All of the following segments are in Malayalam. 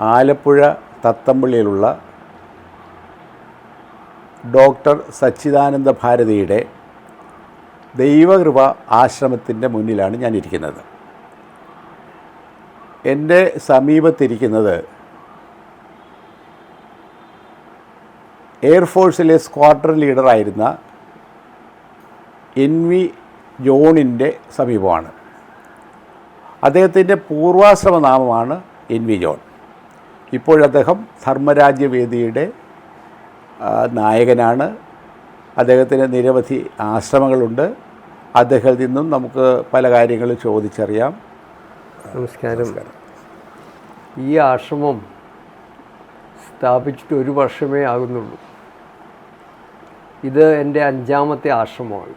ആലപ്പുഴ തത്തമ്പള്ളിയിലുള്ള ഡോക്ടർ സച്ചിദാനന്ദ ഭാരതിയുടെ ദൈവകൃപ ആശ്രമത്തിന്റെ മുന്നിലാണ് ഞാൻ ഇരിക്കുന്നത് എന്റെ സമീപത്തിരിക്കുന്നത് എയർഫോഴ്സിലെ സ്ക്വാഡ്രൺ ലീഡറായിരുന്ന എൻ വി ജോണിന്റെ സമീപമാണ്. അദ്ദേഹത്തിന്റെ പൂർവാശ്രമ നാമമാണ് എൻ വി ജോൺ. ഇപ്പോഴദ്ദേഹം ധർമ്മരാജ്യവേദിയുടെ നായകനാണ്. അദ്ദേഹത്തിന് നിരവധി ആശ്രമങ്ങളുണ്ട്. അദ്ദേഹത്തിൽ നിന്നും നമുക്ക് പല കാര്യങ്ങളും ചോദിച്ചറിയാം. നമസ്കാരം. ഈ ആശ്രമം സ്ഥാപിച്ചിട്ട് ഒരു വർഷമേ ആകുന്നുള്ളൂ. ഇത് എന്റെ അഞ്ചാമത്തെ ആശ്രമമാണ്.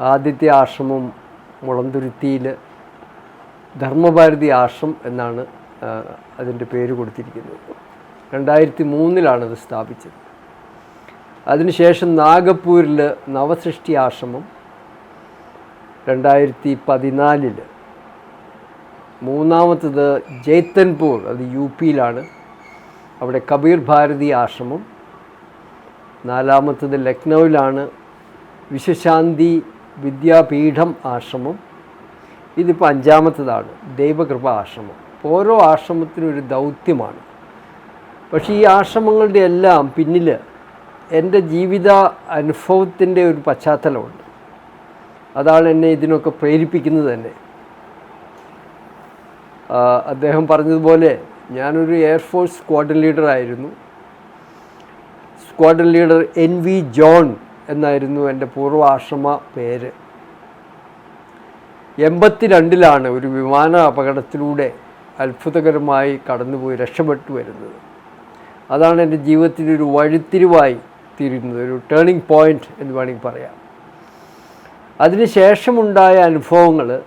ആദ്യത്തെ ആശ്രമം മുളന്തുരുത്തിയിൽ ധർമ്മഭാരതി ആശ്രം എന്നാണ് അതിന്റെ പേര് കൊടുത്തിരിക്കുന്നത് രണ്ടായിരത്തി മൂന്നിലാണ് അത് സ്ഥാപിച്ചത്. അതിനുശേഷം നാഗപ്പൂരിൽ നവസൃഷ്ടി ആശ്രമം. രണ്ടായിരത്തി പതിനാലിൽ മൂന്നാമത്തത് ജയ്തൻപൂർ അത് യു പിയിലാണ്. അവിടെ കബീർ ഭാരതി ആശ്രമം. നാലാമത്തത് ലക്നൗവിലാണ് വിശ്വശാന്തി വിദ്യാപീഠം ആശ്രമം. ഇതിപ്പോൾ അഞ്ചാമത്തതാണ് ദൈവകൃപ ആശ്രമം. ഓരോ ആശ്രമത്തിനും ഒരു ദൗത്യമാണ്. പക്ഷേ ഈ ആശ്രമങ്ങളുടെ എല്ലാം പിന്നിൽ എന്റെ ജീവിത അനുഭവത്തിന്റെ ഒരു പശ്ചാത്തലമുണ്ട്. അതാണ് എന്നെ ഇതിനൊക്കെ പ്രേരിപ്പിക്കുന്നത് തന്നെ. അദ്ദേഹം പറഞ്ഞതുപോലെ ഞാനൊരു air force squadron ലീഡറായിരുന്നു squadron leader N V John എന്നായിരുന്നു എന്റെ പൂർവ ആശ്രമ പേര്. എൺപത്തിരണ്ടിലാണ് ഒരു വിമാന അപകടത്തിലൂടെ അത്ഭുതകരമായി കടന്നുപോയി രക്ഷപ്പെട്ടു വരുന്നത്. അതാണ് എന്റെ ജീവിതത്തിന്റെ ഒരു വഴിത്തിരിവായി തീരുന്നത് ഒരു ടേണിംഗ് പോയിന്റ് എന്ന് വേണമെങ്കിൽ പറയാം. അതിനുശേഷമുണ്ടായ അനുഭവങ്ങൾ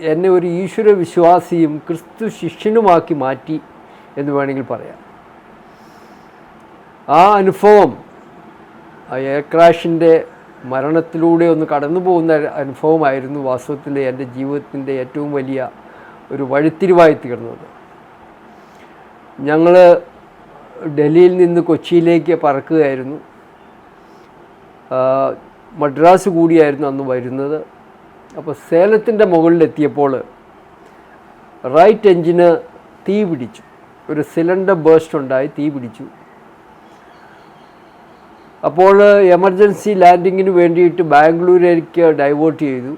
എന്നെ ഒരു ഈശ്വര വിശ്വാസിയും ക്രിസ്തു ശിഷ്യനുമാക്കി മാറ്റി എന്ന് വേണമെങ്കിൽ പറയാം. ആ അനുഭവം ആ എയർ ക്രാഷിന്റെ മരണത്തിലൂടെ ഒന്ന് കടന്നു പോകുന്ന അനുഭവമായിരുന്നു വാസ്തവത്തിൽ എന്റെ ജീവിതത്തിന്റെ ഏറ്റവും വലിയ ഒരു വഴിത്തിരിവായി തീർന്നത്. ഞങ്ങൾ ഡൽഹിയിൽ നിന്ന് കൊച്ചിയിലേക്ക് പറക്കുകയായിരുന്നു. മദ്രാസ് കൂടിയായിരുന്നു അന്ന് വരുന്നത്. അപ്പോൾ സേലത്തിന്റെ മുകളിലെത്തിയപ്പോൾ റൈറ്റ് എഞ്ചിന് തീ പിടിച്ചു. ഒരു സിലിണ്ടർ ബേസ്റ്റ് ഉണ്ടായി തീ പിടിച്ചു. അപ്പോൾ എമർജൻസി ലാൻഡിങ്ങിന് വേണ്ടിയിട്ട് ബാംഗ്ലൂരേക്ക് ഡൈവേർട്ട് ചെയ്തു.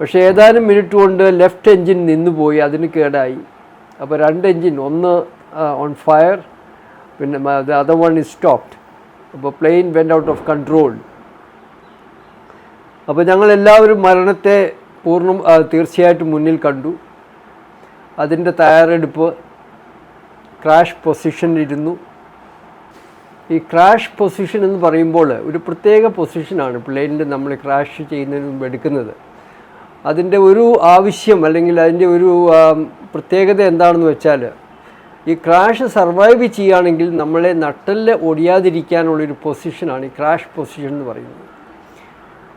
പക്ഷേ ഏതാനും മിനിറ്റ് കൊണ്ട് ലെഫ്റ്റ് എഞ്ചിൻ നിന്നുപോയി അതിന് കേടായി. അപ്പോൾ രണ്ട് എൻജിൻ ഒന്ന് ഓൺ ഫയർ പിന്നെ the other one is stopped അപ്പോൾ plane went out of control അപ്പോൾ ഞങ്ങൾ എല്ലാവരും മരണത്തെ പൂർണ തീർച്ചയായിട്ടും മുന്നിൽ കണ്ടു. അതിന്റെ തയ്യാറെടുപ്പ് ക്രാഷ് പൊസിഷനിലിരുന്നു ഈ ക്രാഷ് പൊസിഷൻ എന്ന് പറയുമ്പോൾ ഒരു പ്രത്യേക പൊസിഷനാണ് പ്ലെയിനിൽ നമ്മൾ ക്രാഷ് ചെയ്യുന്നതിന് മുമ്പ് എടുക്കുന്നത്. അതിന്റെ ഒരു ആവശ്യം അല്ലെങ്കിൽ അതിന്റെ ഒരു പ്രത്യേകത എന്താണെന്ന് വെച്ചാൽ ഈ ക്രാഷ് സർവൈവ് ചെയ്യുകയാണെങ്കിൽ നമ്മളെ നട്ടലിൽ ഒടിയാതിരിക്കാനുള്ളൊരു പൊസിഷനാണ് ഈ ക്രാഷ് പൊസിഷൻ എന്ന് പറയുന്നത്.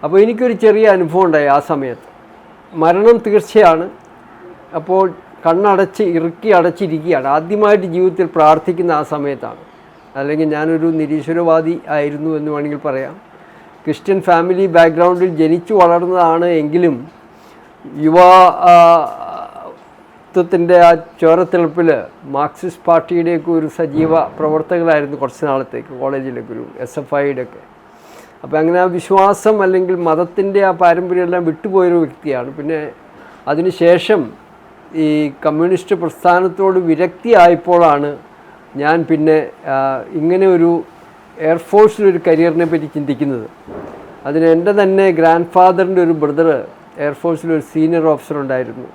അപ്പോൾ എനിക്കൊരു ചെറിയ അനുഭവം ഉണ്ടായി ആ സമയത്ത്. മരണം തീർച്ചയാണ്. അപ്പോൾ കണ്ണടച്ച് ഇറുക്കി അടച്ചിരിക്കുകയാണ്. ആദ്യമായിട്ട് ജീവിതത്തിൽ പ്രാർത്ഥിക്കുന്ന ആ സമയത്താണ്. അല്ലെങ്കിൽ ഞാനൊരു നിരീശ്വരവാദി ആയിരുന്നു എന്ന് വേണമെങ്കിൽ പറയാം. ക്രിസ്ത്യൻ ഫാമിലി ബാക്ക്ഗ്രൗണ്ടിൽ ജനിച്ചു വളർന്നതാണ് എങ്കിലും യുവ ആ, ത്വത്തിന്റെ ആ ചോരത്തിളപ്പിൽ മാർക്സിസ്റ്റ് പാർട്ടിയുടെയൊക്കെ ഒരു സജീവ പ്രവർത്തകരായിരുന്നു കുറച്ച് നാളത്തേക്ക് കോളേജിലൊക്കെ ഒരു എസ് എഫ് ഐയുടെ ഒക്കെ അപ്പോൾ അങ്ങനെ ആ വിശ്വാസം അല്ലെങ്കിൽ മതത്തിന്റെ ആ പാരമ്പര്യമെല്ലാം വിട്ടുപോയൊരു വ്യക്തിയാണ്. പിന്നെ അതിനുശേഷം ഈ കമ്മ്യൂണിസ്റ്റ് പ്രസ്ഥാനത്തോട് വിരക്തിയായപ്പോഴാണ് ഞാൻ പിന്നെ ഇങ്ങനെ ഒരു എയർഫോഴ്സിലൊരു കരിയറിനെ പറ്റി ചിന്തിക്കുന്നത്. അതിന് എന്റെ തന്നെ ഗ്രാൻഡ് ഫാദറിന്റെ ഒരു ബ്രദർ എയർഫോഴ്സിലൊരു സീനിയർ ഓഫീസർ ഉണ്ടായിരുന്നു.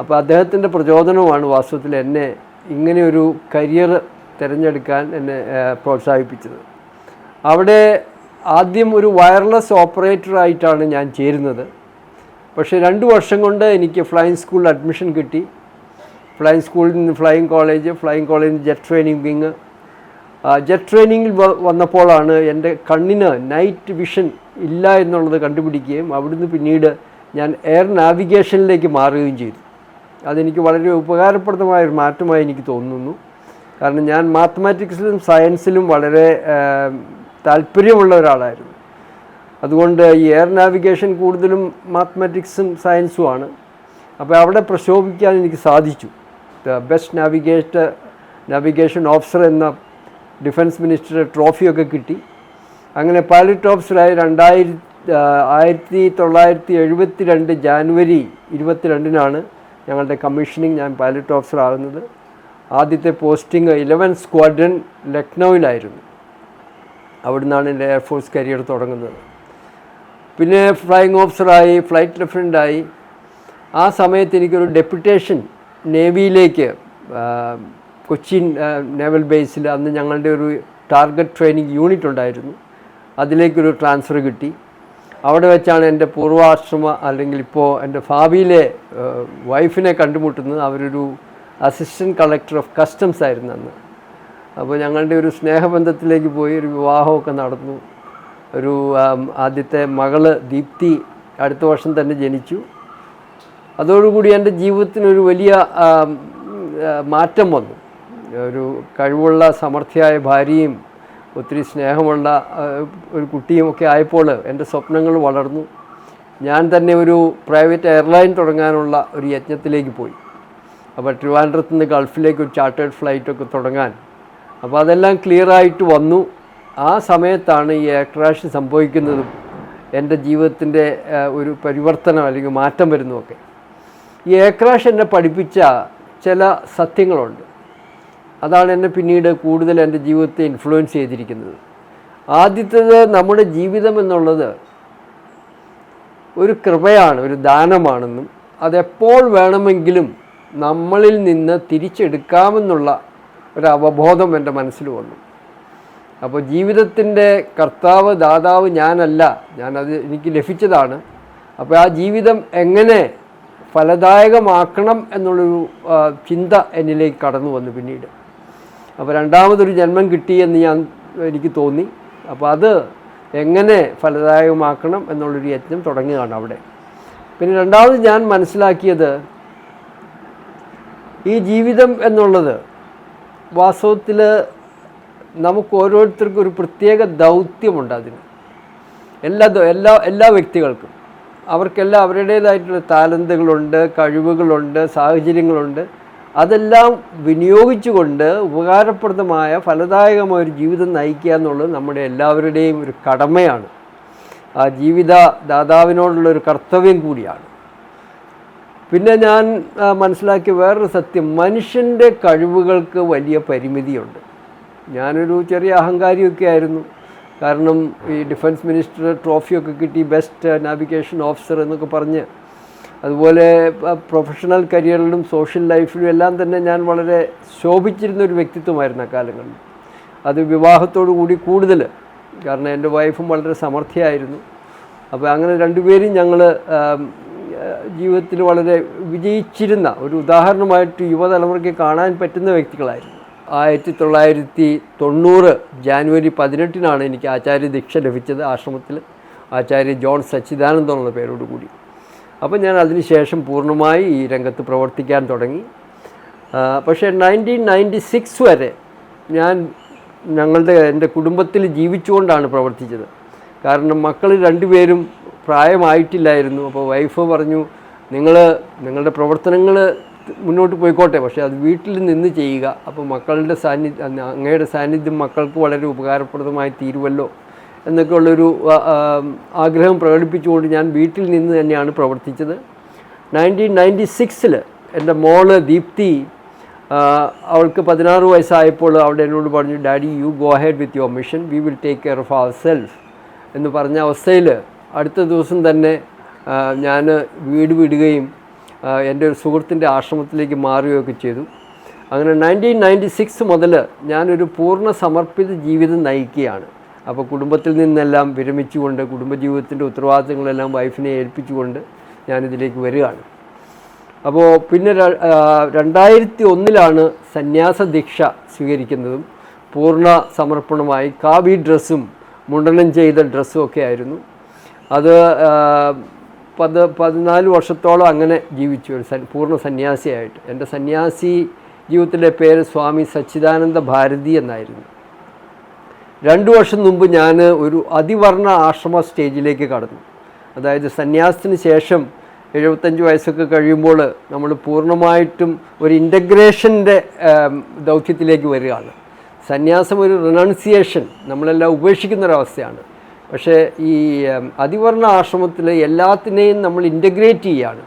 അപ്പോൾ അദ്ദേഹത്തിന്റെ പ്രചോദനമാണ് വാസ്തവത്തിൽ എന്നെ ഇങ്ങനെ ഒരു കരിയർ തിരഞ്ഞെടുക്കാൻ എന്നെ പ്രോത്സാഹിപ്പിച്ചത്. അവിടെ ആദ്യം ഒരു വയർലെസ് ഓപ്പറേറ്ററായിട്ടാണ് ഞാൻ ചേരുന്നത്. പക്ഷേ രണ്ട് വർഷം കൊണ്ട് എനിക്ക് ഫ്ലൈയിങ് സ്കൂളിൽ അഡ്മിഷൻ കിട്ടി. ഫ്ലൈയിങ് സ്കൂളിൽ നിന്ന് ഫ്ലൈയിങ് കോളേജ് ഫ്ലൈയിങ് കോളേജിൽ ജെറ്റ് ട്രെയിനിങ് വിങ് ജെറ്റ് ട്രെയിനിങ്ങിൽ വന്നപ്പോഴാണ് എന്റെ കണ്ണിന് നൈറ്റ് വിഷൻ ഇല്ല എന്നുള്ളത് കണ്ടുപിടിക്കുകയും അവിടുന്ന് പിന്നീട് ഞാൻ എയർ നാവിഗേഷനിലേക്ക് മാറുകയും ചെയ്തു. അതെനിക്ക് വളരെ ഉപകാരപ്രദമായ ഒരു മാറ്റമായി എനിക്ക് തോന്നുന്നു. കാരണം ഞാൻ മാത്തമാറ്റിക്സിലും സയൻസിലും വളരെ താല്പര്യമുള്ള ഒരാളായിരുന്നു. അതുകൊണ്ട് ഈ എയർ നാവിഗേഷൻ കൂടുതലും മാത്തമാറ്റിക്സും സയൻസുമാണ് അപ്പോൾ അവിടെ പ്രശോഭിക്കാൻ എനിക്ക് സാധിച്ചു. The best navigator navigation officer എന്ന ഡിഫൻസ് മിനിസ്റ്ററുടെ ട്രോഫിയൊക്കെ കിട്ടി. അങ്ങനെ പൈലറ്റ് ഓഫീസറായി രണ്ടായിരത്തി ആയിരത്തി തൊള്ളായിരത്തി എഴുപത്തി രണ്ട് ജാനുവരി ഇരുപത്തിരണ്ടിനാണ് ഞങ്ങളുടെ കമ്മീഷനിങ് ഞാൻ പൈലറ്റ് ഓഫീസർ ആകുന്നത് ആദ്യത്തെ പോസ്റ്റിംഗ് ഇലവൻ സ്ക്വാഡ്രൻ ലക്നൗവിലായിരുന്നു. അവിടുന്നാണ് എന്റെ എയർഫോഴ്സ് കരിയർ തുടങ്ങുന്നത്. പിന്നെ ഫ്ലൈയിങ് ഓഫീസറായി ഫ്ലൈറ്റ് ലഫ്റ്റനന്റായി. ആ സമയത്ത് എനിക്കൊരു ഡെപ്യൂട്ടേഷൻ നേവിയിലേക്ക് കൊച്ചിൻ നേവൽ ബേസിൽ അന്ന് ഞങ്ങളുടെ ഒരു ടാർഗറ്റ് ട്രെയിനിങ് യൂണിറ്റ് ഉണ്ടായിരുന്നു. അതിലേക്കൊരു ട്രാൻസ്ഫർ കിട്ടി. അവിടെ വെച്ചാണ് എന്റെ പൂർവാശ്രമ അല്ലെങ്കിൽ ഇപ്പോൾ എന്റെ ഭാവിയിലെ വൈഫിനെ കണ്ടുമുട്ടുന്നത്. അവരൊരു അസിസ്റ്റന്റ് കളക്ടർ ഓഫ് കസ്റ്റംസ് ആയിരുന്നു അന്ന്. അപ്പോൾ ഞങ്ങളുടെ ഒരു സ്നേഹബന്ധത്തിലേക്ക് പോയി ഒരു വിവാഹമൊക്കെ നടന്നു. ഒരു ആദ്യത്തെ മകൾ ദീപ്തി അടുത്ത വർഷം തന്നെ ജനിച്ചു. അതോടുകൂടി എന്റെ ജീവിതത്തിനൊരു വലിയ മാറ്റം വന്നു. ഒരു കഴിവുള്ള സമർത്ഥിയായ ഭാര്യയും ഒത്തിരി സ്നേഹമുള്ള ഒരു കുട്ടിയുമൊക്കെ ആയപ്പോൾ എന്റെ സ്വപ്നങ്ങൾ വളർന്നു. ഞാൻ തന്നെ ഒരു പ്രൈവറ്റ് എയർലൈൻ തുടങ്ങാനുള്ള ഒരു യജ്ഞത്തിലേക്ക് പോയി. അപ്പോൾ ട്രിവാൻഡ്രത്ത് നിന്ന് ഗൾഫിലേക്ക് ഒരു ചാർട്ടേഡ് ഫ്ലൈറ്റൊക്കെ തുടങ്ങാൻ. അപ്പോൾ അതെല്ലാം ക്ലിയർ ആയിട്ട് വന്നു. ആ സമയത്താണ് ഈ എയർ ക്രാഷ് സംഭവിക്കുന്നതും എന്റെ ജീവിതത്തിന്റെ ഒരു പരിവർത്തനം അല്ലെങ്കിൽ മാറ്റം വരുന്നതൊക്കെ ഈ എയർ ക്രാഷ് എന്നെ പഠിപ്പിച്ച ചില സത്യങ്ങളുണ്ട്. അതാണ് എന്നെ പിന്നീട് കൂടുതൽ എന്റെ ജീവിതത്തെ ഇൻഫ്ലുവൻസ് ചെയ്തിരിക്കുന്നത്. ആദ്യത്തേത് നമ്മുടെ ജീവിതം എന്നുള്ളത് ഒരു കൃപയാണ് ഒരു ദാനമാണെന്നും അതെപ്പോൾ വേണമെങ്കിലും നമ്മളിൽ നിന്ന് തിരിച്ചെടുക്കാമെന്നുള്ള ഒരു അവബോധം എന്റെ മനസ്സിൽ വന്നു. അപ്പോൾ ജീവിതത്തിന്റെ കർത്താവ് ദാതാവ് ഞാനല്ല ഞാനത് എനിക്ക് ലഭിച്ചതാണ്. അപ്പോൾ ആ ജീവിതം എങ്ങനെ ഫലദായകമാക്കണം എന്നുള്ളൊരു ചിന്ത എന്നിലേക്ക് കടന്നു വന്നു പിന്നീട്. അപ്പോൾ രണ്ടാമതൊരു ജന്മം കിട്ടി എന്ന് ഞാൻ എനിക്ക് തോന്നി. അപ്പോൾ അത് എങ്ങനെ ഫലദായകമാക്കണം എന്നുള്ളൊരു യജ്ഞം തുടങ്ങുകയാണ് അവിടെ. പിന്നെ രണ്ടാമത് ഞാൻ മനസ്സിലാക്കിയത് ഈ ജീവിതം എന്നുള്ളത് വാസ്തവത്തിൽ നമുക്ക് ഓരോരുത്തർക്കും ഒരു പ്രത്യേക ദൗത്യമുണ്ട് അതിന്. എല്ലാ എല്ലാ എല്ലാ വ്യക്തികൾക്കും. അവർക്കെല്ലാം അവരുടേതായിട്ടുള്ള താലന്തുകളുണ്ട് കഴിവുകളുണ്ട് സാഹചര്യങ്ങളുണ്ട്. അതെല്ലാം വിനിയോഗിച്ചുകൊണ്ട് ഉപകാരപ്രദമായ ഫലദായകമായ ഒരു ജീവിതം നയിക്കുക എന്നുള്ളത് നമ്മുടെ എല്ലാവരുടെയും ഒരു കടമയാണ്. ആ ജീവിത ദാതാവിനോടുള്ള ഒരു കർത്തവ്യം കൂടിയാണ്. പിന്നെ ഞാൻ മനസ്സിലാക്കിയ വേറൊരു സത്യം മനുഷ്യന്റെ കഴിവുകൾക്ക് വലിയ പരിമിതിയുണ്ട്. ഞാനൊരു ചെറിയ അഹങ്കാരിയൊക്കെ ആയിരുന്നു. കാരണം ഈ ഡിഫൻസ് മിനിസ്റ്റർ ട്രോഫിയൊക്കെ കിട്ടി ബെസ്റ്റ് നാവിഗേഷൻ ഓഫീസർ എന്നൊക്കെ പറഞ്ഞ് അതുപോലെ പ്രൊഫഷണൽ കരിയറിലും സോഷ്യൽ ലൈഫിലും എല്ലാം തന്നെ ഞാൻ വളരെ ശോഭിച്ചിരുന്ന ഒരു വ്യക്തിത്വമായിരുന്നു അക്കാലങ്ങളിൽ. അത് വിവാഹത്തോടു കൂടി കൂടുതൽ കാരണം എന്റെ വൈഫും വളരെ സമർത്ഥയായിരുന്നു. അപ്പോൾ അങ്ങനെ രണ്ടുപേരും ഞങ്ങൾ ജീവിതത്തിൽ വളരെ വിജയിച്ചിരുന്ന ഒരു ഉദാഹരണമായിട്ട് യുവതലമുറയ്ക്ക് കാണാൻ പറ്റുന്ന വ്യക്തികളായിരുന്നു. ആയിരത്തി തൊള്ളായിരത്തി തൊണ്ണൂറ് ജാനുവരി പതിനെട്ടിനാണ് എനിക്ക് ആചാര്യ ദീക്ഷ ലഭിച്ചത് ആശ്രമത്തിൽ. ആചാര്യ ജോൺ സച്ചിദാനന്ദ എന്നുള്ള പേരോട് കൂടി അപ്പോൾ ഞാൻ അതിനുശേഷം പൂർണമായി ഈ രംഗത്ത് പ്രവർത്തിക്കാൻ തുടങ്ങി. പക്ഷേ നയന്റീൻ നയന്റി സിക്സ് വരെ ഞാൻ ഞങ്ങളുടെ എന്റെ കുടുംബത്തിൽ ജീവിച്ചുകൊണ്ടാണ് പ്രവർത്തിച്ചത്. കാരണം മക്കൾ രണ്ടുപേരും പ്രായമായിട്ടില്ലായിരുന്നു. അപ്പോൾ വൈഫ് പറഞ്ഞു നിങ്ങൾ നിങ്ങളുടെ പ്രവർത്തനങ്ങൾ മുന്നോട്ട് പോയിക്കോട്ടെ പക്ഷേ അത് വീട്ടിൽ നിന്ന് ചെയ്യുക. അപ്പോൾ മക്കളുടെ സാന്നിധ്യം അങ്ങയുടെ സാന്നിധ്യം മക്കൾക്ക് വളരെ ഉപകാരപ്രദമായി തീരുമല്ലോ എന്നൊക്കെ ഉള്ളൊരു ആ, ആ, ആഗ്രഹം പ്രകടിപ്പിച്ചുകൊണ്ട് ഞാൻ വീട്ടിൽ നിന്ന് തന്നെയാണ് പ്രവർത്തിച്ചത്. നയന്റീൻ നയന്റി സിക്സിൽ എന്റെ മോൾ ദീപ്തി അവൾക്ക് പതിനാറ് വയസ്സായപ്പോൾ അവിടെ എന്നോട് പറഞ്ഞു daddy you go head with your mission we will take care of our self എന്ന് പറഞ്ഞ അവസ്ഥയിൽ അടുത്ത ദിവസം തന്നെ ഞാൻ വീട് വിടുകയും എന്റെ ഒരു സുഹൃത്തിന്റെ ആശ്രമത്തിലേക്ക് മാറുകയൊക്കെ ചെയ്തു. അങ്ങനെ നയന്റീൻ നയന്റി സിക്സ് മുതൽ ഞാനൊരു പൂർണ സമർപ്പിത ജീവിതം നയിക്കുകയാണ്. അപ്പോൾ കുടുംബത്തിൽ നിന്നെല്ലാം വിരമിച്ചുകൊണ്ട് കുടുംബജീവിതത്തിന്റെ ഉത്തരവാദിത്തങ്ങളെല്ലാം വൈഫിനെ ഏൽപ്പിച്ചുകൊണ്ട് ഞാനിതിലേക്ക് വരികയാണ്. അപ്പോൾ പിന്നെ രണ്ടായിരത്തി ഒന്നിലാണ് സന്യാസ ദീക്ഷ സ്വീകരിക്കുന്നതും പൂർണ സമർപ്പണമായി കാവി ഡ്രസ്സും മുണ്ടനം ചെയ്ത ഡ്രസ്സും ഒക്കെ ആയിരുന്നു. അത് പത് പതിനാല് വർഷത്തോളം അങ്ങനെ ജീവിച്ചു. ഒരു പൂർണ സന്യാസിയായിട്ട്. എന്റെ സന്യാസി ജീവിതത്തിന്റെ പേര് സ്വാമി സച്ചിദാനന്ദ ഭാരതി എന്നായിരുന്നു. രണ്ടു വർഷം മുമ്പ് ഞാൻ ഒരു അതിവർണ ആശ്രമ സ്റ്റേജിലേക്ക് കടന്നു. അതായത് സന്യാസത്തിന് ശേഷം എഴുപത്തഞ്ച് വയസ്സൊക്കെ കഴിയുമ്പോൾ നമ്മൾ പൂർണമായിട്ടും ഒരു ഇന്റഗ്രേഷന്റെ ദൗത്യത്തിലേക്ക് വരികയാണ്. സന്യാസം ഒരു റിനൗൺസിയേഷൻ നമ്മളെല്ലാം ഉപേക്ഷിക്കുന്ന ഉപേക്ഷിക്കുന്നൊരവസ്ഥയാണ്. പക്ഷേ ഈ അതിവർണ ആശ്രമത്തിൽ എല്ലാത്തിനെയും നമ്മൾ ഇന്റഗ്രേറ്റ് ചെയ്യുകയാണ്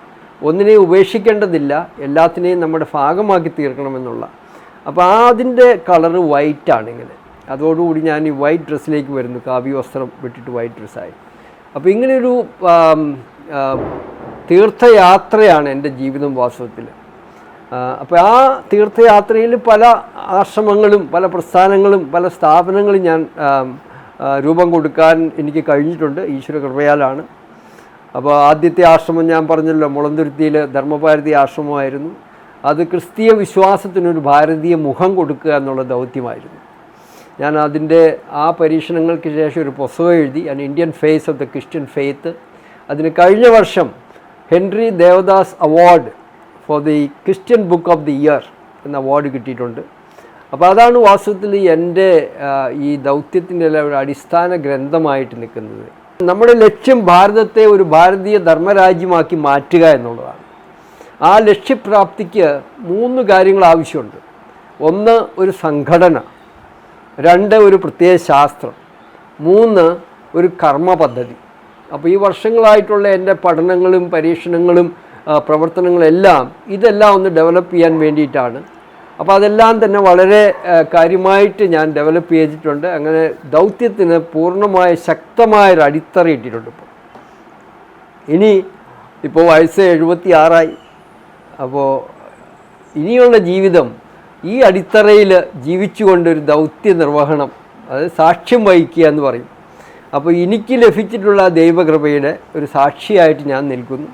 ഒന്നിനെയും ഉപേക്ഷിക്കേണ്ടതില്ല എല്ലാത്തിനെയും നമ്മുടെ ഭാഗമാക്കി തീർക്കണമെന്നുള്ള. അപ്പോൾ ആ അതിന്റെ കളറ് വൈറ്റാണ് ഇങ്ങനെ. അതോടുകൂടി ഞാൻ ഈ വൈറ്റ് ഡ്രസ്സിലേക്ക് വരുന്നു. കാവ്യ വസ്ത്രം വിട്ടിട്ട് വൈറ്റ് ഡ്രസ്സായി അപ്പോൾ ഇങ്ങനെയൊരു തീർത്ഥയാത്രയാണ് എന്റെ ജീവിതം വാസ്തവത്തിൽ. അപ്പോൾ ആ തീർത്ഥയാത്രയിൽ പല ആശ്രമങ്ങളും പല പ്രസ്ഥാനങ്ങളും പല സ്ഥാപനങ്ങളും ഞാൻ രൂപം കൊടുക്കാൻ എനിക്ക് കഴിഞ്ഞിട്ടുണ്ട്. ഈശ്വര കൃപയാലാണ്. അപ്പോൾ ആദ്യത്തെ ആശ്രമം ഞാൻ പറഞ്ഞല്ലോ മുളന്തുരുത്തിയിൽ ധർമ്മഭാരതി ആശ്രമമായിരുന്നു. അത് ക്രിസ്തീയ വിശ്വാസത്തിനൊരു ഭാരതീയ മുഖം കൊടുക്കുക എന്നുള്ള ദൗത്യമായിരുന്നു. ഞാൻ അതിന്റെ ആ പരീക്ഷണങ്ങൾക്ക് ശേഷം ഒരു പുസ്തകം എഴുതി ഞാൻ Indian face of the Christian faith അതിന് കഴിഞ്ഞ വർഷം Henry Devadas award for the Christian book of the year എന്ന അവാർഡ് കിട്ടിയിട്ടുണ്ട്. അപ്പോൾ അതാണ് വാസ്തവത്തിൽ എന്റെ ഈ ദൗത്യത്തിന്റെ ഒരു അടിസ്ഥാന ഗ്രന്ഥമായിട്ട് നിൽക്കുന്നത്. നമ്മുടെ ലക്ഷ്യം ഭാരതത്തെ ഒരു ഭാരതീയ ധർമ്മരാജ്യമാക്കി മാറ്റുക എന്നുള്ളതാണ്. ആ ലക്ഷ്യപ്രാപ്തിക്ക് മൂന്ന് കാര്യങ്ങൾ ആവശ്യമുണ്ട്. ഒന്ന് ഒരു സംഘടന. രണ്ട് ഒരു പ്രത്യേക ശാസ്ത്രം മൂന്ന് ഒരു കർമ്മ പദ്ധതി. അപ്പോൾ ഈ വർഷങ്ങളായിട്ടുള്ള എന്റെ പഠനങ്ങളും പരീക്ഷണങ്ങളും പ്രവർത്തനങ്ങളെല്ലാം ഇതെല്ലാം ഒന്ന് ഡെവലപ്പ് ചെയ്യാൻ വേണ്ടിയിട്ടാണ്. അപ്പോൾ അതെല്ലാം തന്നെ വളരെ കാര്യമായിട്ട് ഞാൻ ഡെവലപ്പ് ചെയ്തിട്ടുണ്ട്. അങ്ങനെ ദൗത്യത്തിന് പൂർണമായ ശക്തമായ ഒരു അടിത്തറയിട്ടിട്ടുണ്ട് ഇപ്പോൾ ഇനി ഇപ്പോൾ വയസ്സ് എഴുപത്തി ആറായി അപ്പോൾ ഇനിയുള്ള ജീവിതം ഈ അടിത്തറയിൽ ജീവിച്ചുകൊണ്ട് ഒരു ദൗത്യ നിർവഹണം അത് സാക്ഷ്യം വഹിക്കുക എന്ന് പറയും. അപ്പോൾ എനിക്ക് ലഭിച്ചിട്ടുള്ള ദൈവകൃപയുടെ ഒരു സാക്ഷിയായിട്ട് ഞാൻ നിൽക്കുന്നു.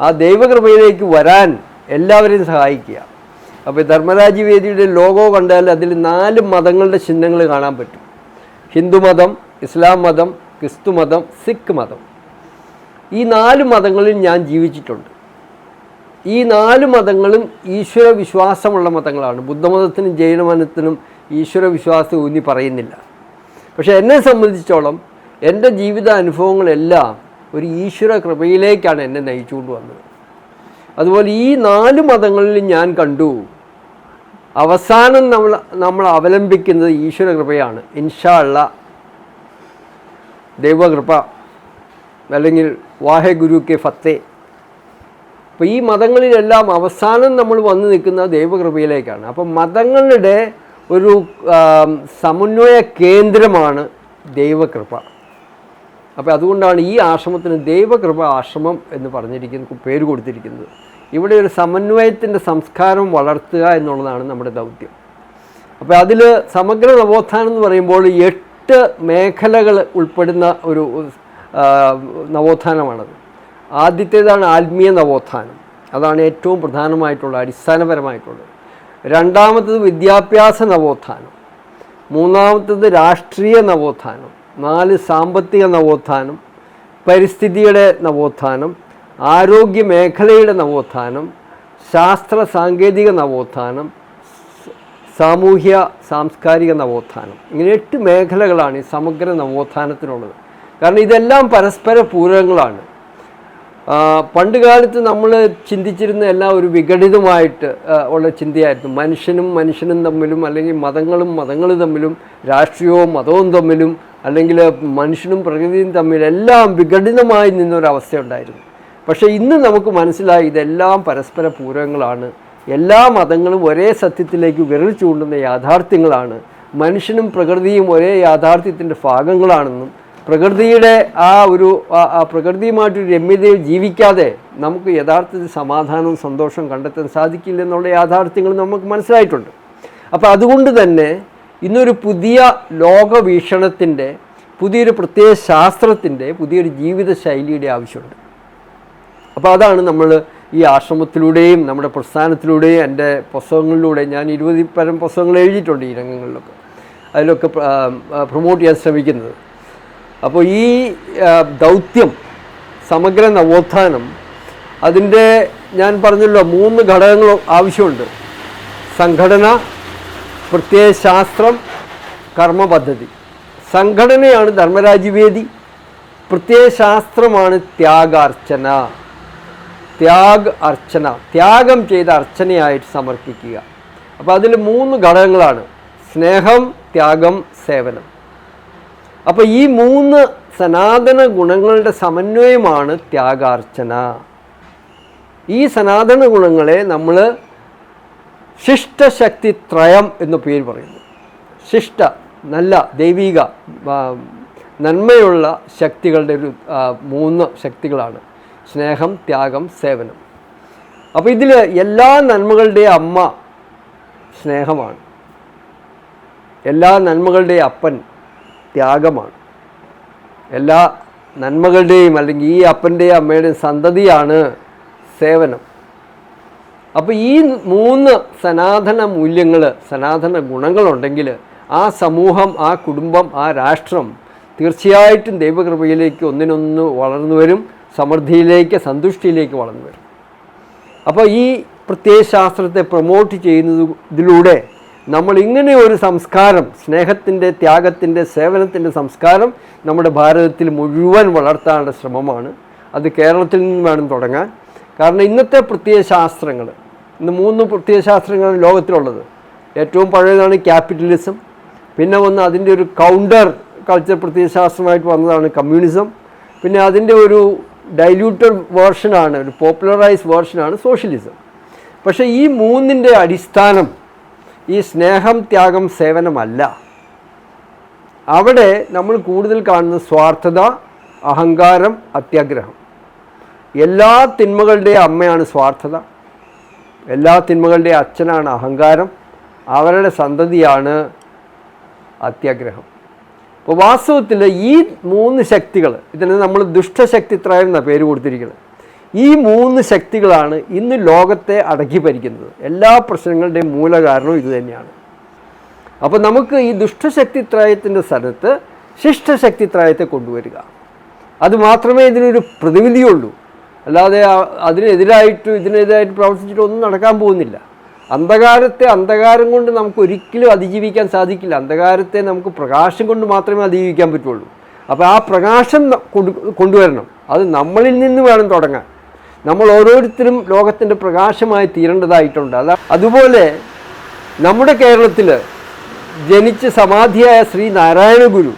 ആ ദൈവകൃപയിലേക്ക് വരാൻ എല്ലാവരെയും സഹായിക്കുക. അപ്പോൾ ധർമ്മരാജ്യവേദിയുടെ ലോഗോ കണ്ടാൽ അതിൽ നാല് മതങ്ങളുടെ ചിഹ്നങ്ങൾ കാണാൻ പറ്റും. ഹിന്ദുമതം ഇസ്ലാം മതം ക്രിസ്തു മതം സിഖ് മതം. ഈ നാല് മതങ്ങളിൽ ഞാൻ ജീവിച്ചിട്ടുണ്ട്. ഈ നാല് മതങ്ങളും ഈശ്വര വിശ്വാസമുള്ള മതങ്ങളാണ്. ബുദ്ധമതത്തിനും ജൈനമതത്തിനും ഈശ്വര വിശ്വാസം ഊന്നി പറയുന്നില്ല. പക്ഷേ എന്നെ സംബന്ധിച്ചോളം എന്റെ ജീവിത അനുഭവങ്ങളെല്ലാം ഒരു ഈശ്വര കൃപയിലേക്കാണ് എന്നെ നയിച്ചുകൊണ്ട് വന്നത്. അതുപോലെ ഈ നാല് മതങ്ങളിലും ഞാൻ കണ്ടു. അവസാനം നമ്മൾ നമ്മൾ അവലംബിക്കുന്നത് ഈശ്വര കൃപയാണ്. ഇൻഷാ അള്ള ദൈവകൃപ അല്ലെങ്കിൽ വാഹഗുരു കെ ഫത്തേ അപ്പോൾ ഈ മതങ്ങളിലെല്ലാം അവസാനം നമ്മൾ വന്നു നിൽക്കുന്ന ദൈവകൃപയിലേക്കാണ്. അപ്പം മതങ്ങളുടെ ഒരു സമന്വയ കേന്ദ്രമാണ് ദൈവകൃപ. അപ്പോൾ അതുകൊണ്ടാണ് ഈ ആശ്രമത്തിന് ദൈവകൃപ ആശ്രമം എന്ന് പറഞ്ഞിരിക്കുന്ന പേര് കൊടുത്തിരിക്കുന്നത്. ഇവിടെ ഒരു സമന്വയത്തിന്റെ സംസ്കാരം വളർത്തുക എന്നുള്ളതാണ് നമ്മുടെ ദൗത്യം. അപ്പോൾ അതിൽ സമഗ്ര നവോത്ഥാനം എന്ന് പറയുമ്പോൾ എട്ട് മേഖലകൾ ഉൾപ്പെടുന്ന ഒരു നവോത്ഥാനമാണത്. ആദ്യത്തേതാണ് ആത്മീയ നവോത്ഥാനം. അതാണ് ഏറ്റവും പ്രധാനമായിട്ടുള്ള അടിസ്ഥാനപരമായിട്ടുള്ളത്. രണ്ടാമത്തത് വിദ്യാഭ്യാസ നവോത്ഥാനം. മൂന്നാമത്തത് രാഷ്ട്രീയ നവോത്ഥാനം. നാല് സാമ്പത്തിക നവോത്ഥാനം. പരിസ്ഥിതിയുടെ നവോത്ഥാനം. ആരോഗ്യ മേഖലയുടെ നവോത്ഥാനം. ശാസ്ത്ര സാങ്കേതിക നവോത്ഥാനം. സാമൂഹ്യ സാംസ്കാരിക നവോത്ഥാനം. ഇങ്ങനെ എട്ട് മേഖലകളാണ് ഈ സമഗ്ര നവോത്ഥാനത്തിനുള്ളത്. കാരണം ഇതെല്ലാം പരസ്പര പൂരകങ്ങളാണ്. പണ്ട് കാലത്ത് നമ്മൾ ചിന്തിച്ചിരുന്ന എല്ലാം ഒരു വിഘടിതമായിട്ട് ഉള്ള ചിന്തയായിരുന്നു. മനുഷ്യനും മനുഷ്യനും തമ്മിലും അല്ലെങ്കിൽ മതങ്ങളും മതങ്ങൾ തമ്മിലും രാഷ്ട്രീയവും മതവും തമ്മിലും അല്ലെങ്കിൽ മനുഷ്യനും പ്രകൃതിയും തമ്മിൽ എല്ലാം വിഘടിതമായി നിന്നൊരവസ്ഥയുണ്ടായിരുന്നു. പക്ഷേ ഇന്ന് നമുക്ക് മനസ്സിലായി ഇതെല്ലാം പരസ്പര പൂരകങ്ങളാണ് എല്ലാ മതങ്ങളും ഒരേ സത്യത്തിലേക്ക് വിരൽ ചൂണ്ടുന്ന യാഥാർത്ഥ്യങ്ങളാണ്. മനുഷ്യനും പ്രകൃതിയും ഒരേ യാഥാർത്ഥ്യത്തിന്റെ ഭാഗങ്ങളാണെന്നും പ്രകൃതിയുടെ ആ ഒരു പ്രകൃതിയുമായിട്ടൊരു രമ്യതയിൽ ജീവിക്കാതെ നമുക്ക് യഥാർത്ഥത്തിൽ സമാധാനവും സന്തോഷവും കണ്ടെത്താൻ സാധിക്കില്ല എന്നുള്ള യാഥാർത്ഥ്യങ്ങൾ നമുക്ക് മനസ്സിലായിട്ടുണ്ട്. അപ്പോൾ അതുകൊണ്ട് തന്നെ ഇന്നൊരു പുതിയ ലോകവീക്ഷണത്തിന്റെ പുതിയൊരു പ്രത്യേക ശാസ്ത്രത്തിന്റെ പുതിയൊരു ജീവിത ശൈലിയുടെ ആവശ്യമുണ്ട്. അപ്പോൾ അതാണ് നമ്മൾ ഈ ആശ്രമത്തിലൂടെയും നമ്മുടെ പ്രസ്ഥാനത്തിലൂടെയും എന്റെ പുസ്തകങ്ങളിലൂടെ ഞാൻ ഇരുപതിൽ പരം പുസ്തകങ്ങൾ എഴുതിയിട്ടുണ്ട് ഈ രംഗങ്ങളിലൊക്കെ. അതിലൊക്കെ പ്രൊമോട്ട് ചെയ്യാൻ ശ്രമിക്കുന്നത്. അപ്പോൾ ഈ ദൗത്യം സമഗ്ര നവോത്ഥാനം അതിന്റെ ഞാൻ പറഞ്ഞല്ലോ മൂന്ന് ഘടകങ്ങൾ ആവശ്യമുണ്ട്. സംഘടന പ്രത്യയശാസ്ത്രം കർമ്മപദ്ധതി. സംഘടനയാണ് ധർമ്മരാജ്യവേദി പ്രത്യയശാസ്ത്രമാണ് ത്യാഗാർച്ചന. ത്യാഗ് അർച്ചന ത്യാഗം ചെയ്ത അർച്ചനയായിട്ട് സമർപ്പിക്കുക. അപ്പോൾ അതിൽ മൂന്ന് ഘടകങ്ങളാണ്. സ്നേഹം ത്യാഗം സേവനം. അപ്പോൾ ഈ മൂന്ന് സനാതന ഗുണങ്ങളുടെ സമന്വയമാണ് ത്യാഗാർച്ചന. ഈ സനാതന ഗുണങ്ങളെ നമ്മൾ ശിഷ്ടശക്തി ത്രയം എന്ന പേര് പറയുന്നു. ശിഷ്ട നല്ല ദൈവിക നന്മയുള്ള ശക്തികളുടെ ഒരു മൂന്ന് ശക്തികളാണ്. സ്നേഹം ത്യാഗം സേവനം. അപ്പോൾ ഇതിൽ എല്ലാ നന്മകളുടെയും അമ്മ സ്നേഹമാണ്. എല്ലാ നന്മകളുടെയും അപ്പൻ ത്യാഗമാണ്. എല്ലാ നന്മകളുടെയും അല്ലെങ്കിൽ ഈ അപ്പന്റെയും അമ്മയുടെയും സന്തതിയാണ് സേവനം. അപ്പോൾ ഈ മൂന്ന് സനാതന മൂല്യങ്ങൾ സനാതന ഗുണങ്ങളുണ്ടെങ്കിൽ ആ സമൂഹം ആ കുടുംബം ആ രാഷ്ട്രം തീർച്ചയായിട്ടും ദൈവകൃപയിലേക്ക് ഒന്നിനൊന്ന് വളർന്നു വരും സമൃദ്ധിയിലേക്ക് സന്തുഷ്ടിയിലേക്ക് വളർന്നു വരും. അപ്പോൾ ഈ പ്രത്യയശാസ്ത്രത്തെ പ്രൊമോട്ട് ചെയ്യുന്നത് ഇതിലൂടെ നമ്മൾ ഇങ്ങനെ ഒരു സംസ്കാരം സ്നേഹത്തിന്റെ ത്യാഗത്തിന്റെ സേവനത്തിന്റെ സംസ്കാരം നമ്മുടെ ഭാരതത്തിൽ മുഴുവൻ വളർത്താനുള്ള ശ്രമമാണ്. അത് കേരളത്തിൽ നിന്ന് വേണം തുടങ്ങാൻ. കാരണം ഇന്നത്തെ പ്രത്യയശാസ്ത്രങ്ങൾ ഇന്ന് മൂന്ന് പ്രത്യയശാസ്ത്രങ്ങളാണ് ലോകത്തിലുള്ളത്. ഏറ്റവും പഴയതാണ് ക്യാപിറ്റലിസം പിന്നെ വന്ന് അതിന്റെ ഒരു കൗണ്ടർ കൾച്ചർ പ്രത്യയശാസ്ത്രമായിട്ട് വന്നതാണ് കമ്മ്യൂണിസം പിന്നെ അതിന്റെ ഒരു ഡൈല്യൂട്ടഡ് വേർഷനാണ് ഒരു പോപ്പുലറൈസ് വേർഷനാണ് സോഷ്യലിസം. പക്ഷേ ഈ മൂന്നിന്റെ അടിസ്ഥാനം ഈ സ്നേഹം ത്യാഗം സേവനമല്ല. അവിടെ നമ്മൾ കൂടുതൽ കാണുന്ന സ്വാർത്ഥത അഹങ്കാരം അത്യാഗ്രഹം. എല്ലാ തിന്മകളുടെയും അമ്മയാണ് സ്വാർത്ഥത. എല്ലാ തിന്മകളുടെയും അച്ഛനാണ് അഹങ്കാരം. അവരുടെ സന്തതിയാണ് അത്യാഗ്രഹം. അപ്പോൾ വാസ്തവത്തിൽ ഈ മൂന്ന് ശക്തികൾ ഇതിന് നമ്മൾ ദുഷ്ടശക്തിത്രയം എന്ന പേര് കൊടുത്തിരിക്കുന്നത്. ഈ മൂന്ന് ശക്തികളാണ് ഇന്ന് ലോകത്തെ അടക്കി ഭരിക്കുന്നത് എല്ലാ പ്രശ്നങ്ങളുടെയും മൂലകാരണവും ഇത് തന്നെയാണ്. അപ്പോൾ നമുക്ക് ഈ ദുഷ്ടശക്തിത്രയത്തിന്റെ സ്ഥലത്ത് ശിഷ്ടശക്തിത്രയത്തെ കൊണ്ടുവരിക. അതുമാത്രമേ ഇതിനൊരു പ്രതിവിധിയുള്ളൂ. അല്ലാതെ അതിനെതിരായിട്ട് ഇതിനെതിരായിട്ട് പ്രവർത്തിച്ചിട്ട് ഒന്നും നടക്കാൻ പോകുന്നില്ല. അന്ധകാരത്തെ അന്ധകാരം കൊണ്ട് നമുക്ക് ഒരിക്കലും അതിജീവിക്കാൻ സാധിക്കില്ല. അന്ധകാരത്തെ നമുക്ക് പ്രകാശം കൊണ്ട് മാത്രമേ അതിജീവിക്കാൻ പറ്റുള്ളൂ. അപ്പോൾ ആ പ്രകാശം കൊണ്ടു- കൊണ്ടുവരണം. അത് നമ്മളിൽ നിന്ന് വേണം തുടങ്ങാൻ. നമ്മൾ ഓരോരുത്തരും ലോകത്തിന്റെ പ്രകാശമായി തീരേണ്ടതായിട്ടുണ്ട്. അല്ല അതുപോലെ നമ്മുടെ കേരളത്തിൽ ജനിച്ച് സമാധിയായ ശ്രീ നാരായണ ഗുരു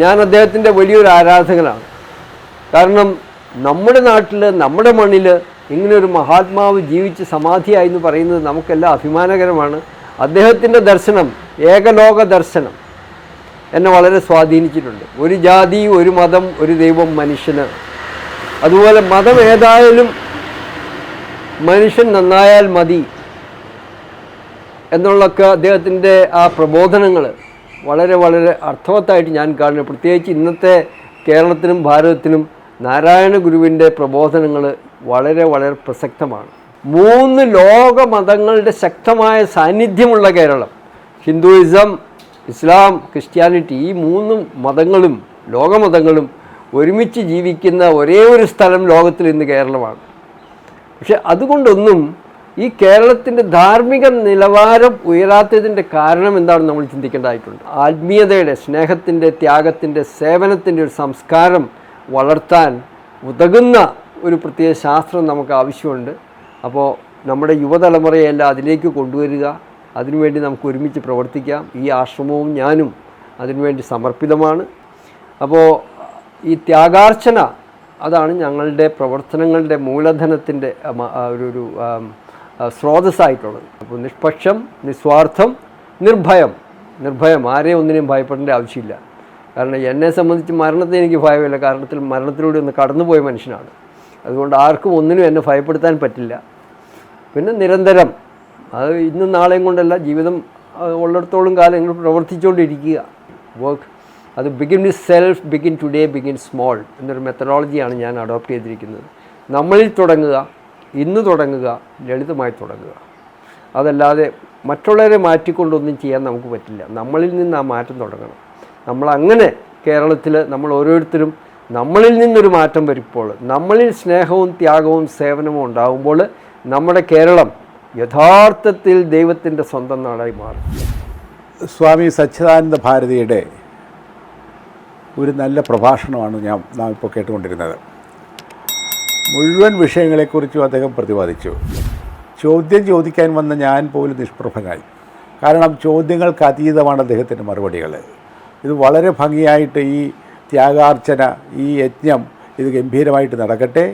ഞാൻ അദ്ദേഹത്തിന്റെ വലിയൊരു ആരാധകനാണ്. കാരണം നമ്മുടെ നാട്ടിൽ നമ്മുടെ മണ്ണിൽ ഇങ്ങനൊരു മഹാത്മാവ് ജീവിച്ച് സമാധിയായി എന്ന് പറയുന്നത് നമുക്കെല്ലാം അഭിമാനകരമാണ്. അദ്ദേഹത്തിന്റെ ദർശനം ഏകലോക ദർശനം എന്നെ വളരെ സ്വാധീനിച്ചിട്ടുണ്ട്. ഒരു ജാതി ഒരു മതം ഒരു ദൈവം മനുഷ്യന് അതുപോലെ മതം ഏതായാലും മനുഷ്യൻ നന്നായാൽ മതി എന്നുള്ളൊക്കെ അദ്ദേഹത്തിന്റെ ആ പ്രബോധനങ്ങൾ വളരെ വളരെ അർത്ഥവത്തായിട്ട് ഞാൻ കാണുന്നു. പ്രത്യേകിച്ച് ഇന്നത്തെ കേരളത്തിനും ഭാരതത്തിനും നാരായണ ഗുരുവിന്റെ പ്രബോധനങ്ങൾ വളരെ വളരെ പ്രസക്തമാണ്. മൂന്ന് ലോക മതങ്ങളുടെ ശക്തമായ സാന്നിധ്യമുള്ള കേരളം ഹിന്ദുയിസം ഇസ്ലാം ക്രിസ്ത്യാനിറ്റി ഈ മൂന്ന് മതങ്ങളും ലോകമതങ്ങളും ഒരുമിച്ച് ജീവിക്കുന്ന ഒരേ ഒരു സ്ഥലം ലോകത്തിൽ ഇന്ന് കേരളമാണ്. പക്ഷെ അതുകൊണ്ടൊന്നും ഈ കേരളത്തിന്റെ ധാർമ്മിക നിലവാരം ഉയരാത്തതിന്റെ കാരണം എന്താണെന്ന് നമ്മൾ ചിന്തിക്കേണ്ടതായിട്ടുണ്ട്. ആത്മീയതയുടെ സ്നേഹത്തിന്റെ ത്യാഗത്തിന്റെ സേവനത്തിന്റെ ഒരു സംസ്കാരം വളർത്താൻ ഉതകുന്ന ഒരു പ്രത്യേക ശാസ്ത്രം നമുക്ക് ആവശ്യമുണ്ട്. അപ്പോൾ നമ്മുടെ യുവതലമുറയെല്ലാം അതിലേക്ക് കൊണ്ടുവരിക അതിനുവേണ്ടി നമുക്ക് ഒരുമിച്ച് പ്രവർത്തിക്കാം. ഈ ആശ്രമവും ഞാനും അതിനുവേണ്ടി സമർപ്പിതമാണ്. അപ്പോൾ ഈ ത്യാഗാർച്ചന അതാണ് ഞങ്ങളുടെ പ്രവർത്തനങ്ങളുടെ മൂലധനത്തിന്റെ ഒരു ഒരു സ്രോതസ്സായിട്ടുള്ളത്. അപ്പോൾ നിഷ്പക്ഷം നിസ്വാർത്ഥം നിർഭയം. നിർഭയം ആരെയും ഒന്നിനെയും ഭയപ്പെടേണ്ട ആവശ്യമില്ല. കാരണം എന്നെ സംബന്ധിച്ച് മരണത്തെ എനിക്ക് ഭയമില്ല. കാരണത്തിൽ മരണത്തിലൂടെ ഒന്ന് കടന്നുപോയ മനുഷ്യനാണ്. അതുകൊണ്ട് ആർക്കും ഒന്നിനും എന്നെ ഭയപ്പെടുത്താൻ പറ്റില്ല. പിന്നെ നിരന്തരം അത് ഇന്നും നാളെയും കൊണ്ടല്ല ജീവിതം ഉള്ളിടത്തോളം കാലം പ്രവർത്തിച്ചുകൊണ്ടിരിക്കുക. വർക്ക് അത് begin with self begin today begin small എന്നൊരു മെത്തഡോളജിയാണ് ഞാൻ അഡോപ്റ്റ് ചെയ്തിരിക്കുന്നത്. നമ്മളിൽ തുടങ്ങുക ഇന്ന് തുടങ്ങുക ലളിതമായി തുടങ്ങുക. അതല്ലാതെ മറ്റുള്ളവരെ മാറ്റിക്കൊണ്ടൊന്നും ചെയ്യാൻ നമുക്ക് പറ്റില്ല. നമ്മളിൽ നിന്ന് ആ മാറ്റം തുടങ്ങണം. നമ്മളങ്ങനെ കേരളത്തിൽ നമ്മൾ ഓരോരുത്തരും നമ്മളിൽ നിന്നൊരു മാറ്റം വരുമ്പോൾ നമ്മളിൽ സ്നേഹവും ത്യാഗവും സേവനവും ഉണ്ടാകുമ്പോൾ നമ്മുടെ കേരളം യഥാർത്ഥത്തിൽ ദൈവത്തിന്റെ സ്വന്തം നാടായി മാറും. സ്വാമി സച്ചിദാനന്ദ ഭാരതിയുടെ ഒരു നല്ല പ്രഭാഷണമാണ് ഞാൻ നാം ഇപ്പോൾ കേട്ടുകൊണ്ടിരുന്നത്. മുഴുവൻ വിഷയങ്ങളെക്കുറിച്ചും അദ്ദേഹം പ്രതിപാദിച്ചു. ചോദ്യം ചോദിക്കാൻ വന്ന ഞാൻ പോലും നിഷ്പ്രഭനായി. കാരണം ചോദ്യങ്ങൾക്ക് അതീതമാണ് അദ്ദേഹത്തിന്റെ മറുപടികൾ. ഇത് വളരെ ഭംഗിയായിട്ട് ഈ ത്യാഗാർച്ചന ഈ യജ്ഞം ഇത് ഗംഭീരമായിട്ട് നടക്കട്ടെ.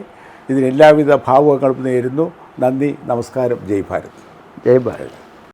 ഇതിന് എല്ലാവിധ ഭാവുകങ്ങളും നേരുന്നു. നന്ദി നമസ്കാരം. ജയ് ഭാരത്. ജയ് ഭാരത്.